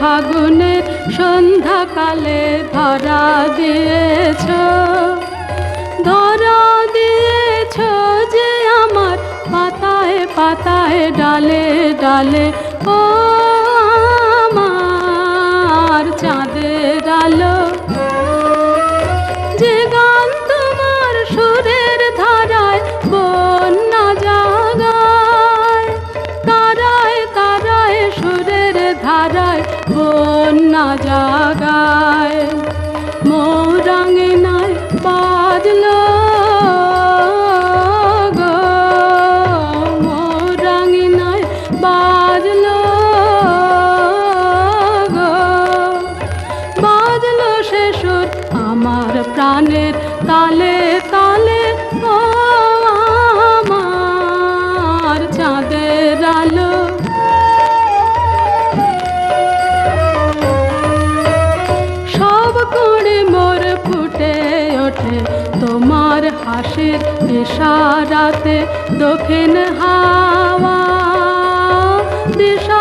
ফাগুনের সন্ধ্যাকালে ধরা দিয়েছ। ধরা দিয়েছ যে আমার পাতায় পাতায় ডালে ডালে ও বন্যা জাগায় মোরাঙে নাই বাজলো মোরাঙে নাই বাজলো বাজলো সে আমার প্রাণের তালে তালে আমার চাঁদের আলো। ওঠে তোমার হাসির ইশারাতে দক্ষিণ হাওয়া দিশাহারা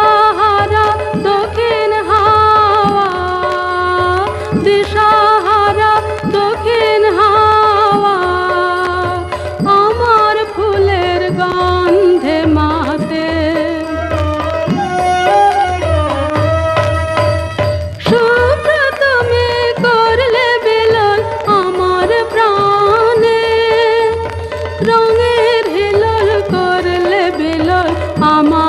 আমার